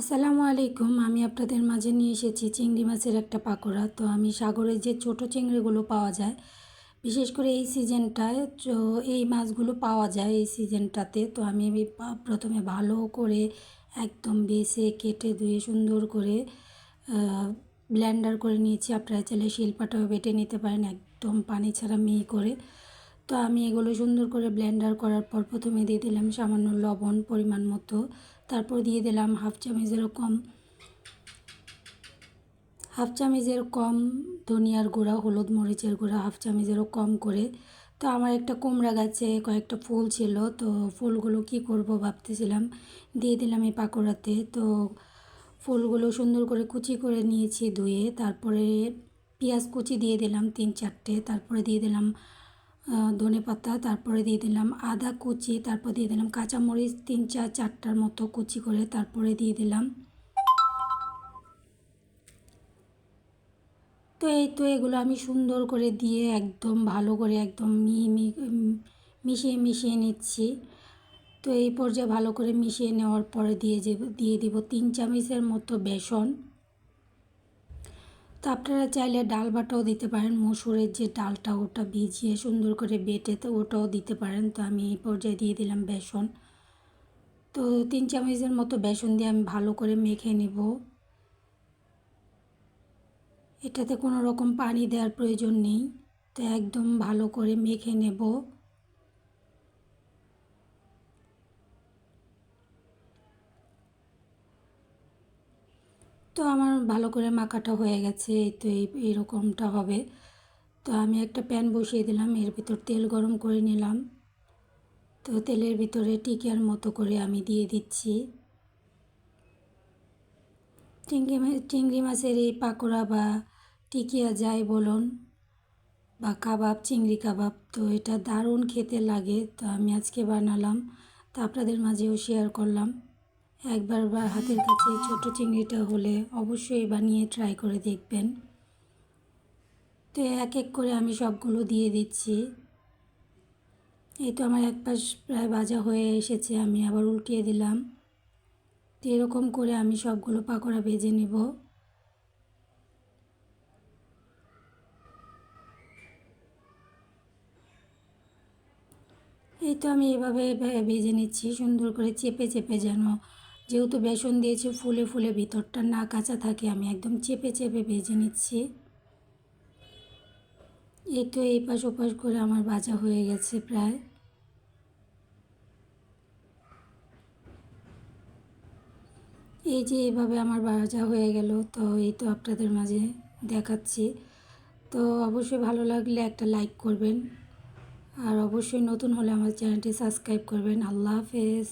আসসালামু আলাইকুম। আমি আপনাদের মাঝে নিয়ে এসেছি চিংড়ি মাছের একটা পাকোড়া। তো আমি সাগরের যে ছোট চিংড়িগুলো পাওয়া যায়, বিশেষ করে এই সিজনটায় এই মাছগুলো পাওয়া যায় এই সিজনটাতে। তো আমি প্রথমে ভালো করে একদম বেছে, কেটে ধুয়ে সুন্দর করে ব্লেন্ডার করে নিয়েছি। আপনারা চাইলে শিলপাটাও বেটে নিতে পারেন, একদম পানি ছাড়া মিহি করে। তো আমি এগুলো সুন্দর করে ব্লেন্ডার করার পর প্রথমে দিয়ে দিলাম সামান্য লবণ পরিমাণ মতো। তারপর দিয়ে দিলাম হাফ চামচেরও কম, হাফ চামচের কম ধনিয়ার গুঁড়া, হলুদ মরিচের গুঁড়া, হাফ চামচেরও কম করে। তো আমার একটা কুমড়া গাছে কয়েকটা ফুল ছিল, তো ফুলগুলো কি করব ভাবতেছিলাম। দিয়ে দিলাম এই পাকোড়াতে। তো ফুলগুলো সুন্দর করে কুচি করে নিয়েছি ধুয়ে, তারপরে পেঁয়াজ কুচি দিয়ে দিলাম তিন চারটে, তারপরে দিয়ে দিলাম ধনে পাতা, তারপরে দিয়ে দিলাম আদা কুচি, তারপর দিয়ে দিলাম কাঁচামরিচ তিন চার চারটার মতো কুচি করে তারপরে দিয়ে দিলাম। তো এই তো এগুলো আমি সুন্দর করে দিয়ে একদম ভালো করে একদম মি মিশিয়ে মিশিয়ে নিচ্ছি। তো এই পর্যায়ে ভালো করে মিশিয়ে নেওয়ার পরে দিয়ে দিয়ে দিব তিন চামচের মতো বেসন। তো আপনারা চাইলে ডাল বাটাও দিতে পারেন, মসুরের যে ডালটা ওটা ভিজিয়ে সুন্দর করে বেটে তো ওটাও দিতে পারেন। তো আমি এই পর্যায়ে দিয়ে দিলাম বেসন। তো তিন চামচের মতো বেসন দিয়ে আমি ভালো করে মেখে নেব। এটাতে কোনো রকম পানি দেওয়ার প্রয়োজন নেই। তো একদম ভালো করে মেখে নেব। তো আমার ভালো করে মাখাটা হয়ে গেছে, এই তো এই এরকমটা হবে। তো আমি একটা প্যান বসিয়ে দিলাম, এর ভিতর তেল গরম করে নিলাম। তো তেলের ভিতরে টিকিয়ার মতো করে আমি দিয়ে দিচ্ছি। চিংড়ি মাছ চিংড়ি মাছের এই পাকোড়া বা টিকিয়া যাই বলুন বা কাবাব, চিংড়ি কাবাব, তো এটা দারুণ খেতে লাগে। তো আমি আজকে বানালাম, তো আপনাদের মাঝেও শেয়ার করলাম। একবার বা হাতের কাছে ছোট চিংড়িটা হলে অবশ্যই বানিয়ে ট্রাই করে দেখবেন। তো এক এক করে আমি সবগুলো দিয়ে দিচ্ছি। এই তো আমার এক পাশ প্রায় ভাজা হয়ে এসেছে, আমি আবার উল্টিয়ে দিলাম। তো এরকম করে আমি সবগুলো পাকোড়া ভেজে নেব। এই তো আমি এভাবে ভেজে নিচ্ছি, সুন্দর করে চেপে চেপে যেন যেহেতু বেসন দিয়েছি, ফুলে ফুলে ভিতরটা না কাঁচা থাকে, আমি একদম চেপে চেপে ভেজে নিচ্ছি। এই তো এই পাশ ওপাশ করে আমার ভাজা হয়ে গেছে প্রায়। এই যে এইভাবে আমার ভাজা হয়ে গেল, তো এই তো আপনাদের মাঝে দেখাচ্ছি। তো অবশ্যই ভালো লাগলে একটা লাইক করবেন, আর অবশ্যই নতুন হলে আমার চ্যানেলটি সাবস্ক্রাইব করবেন। আল্লাহ হাফেজ।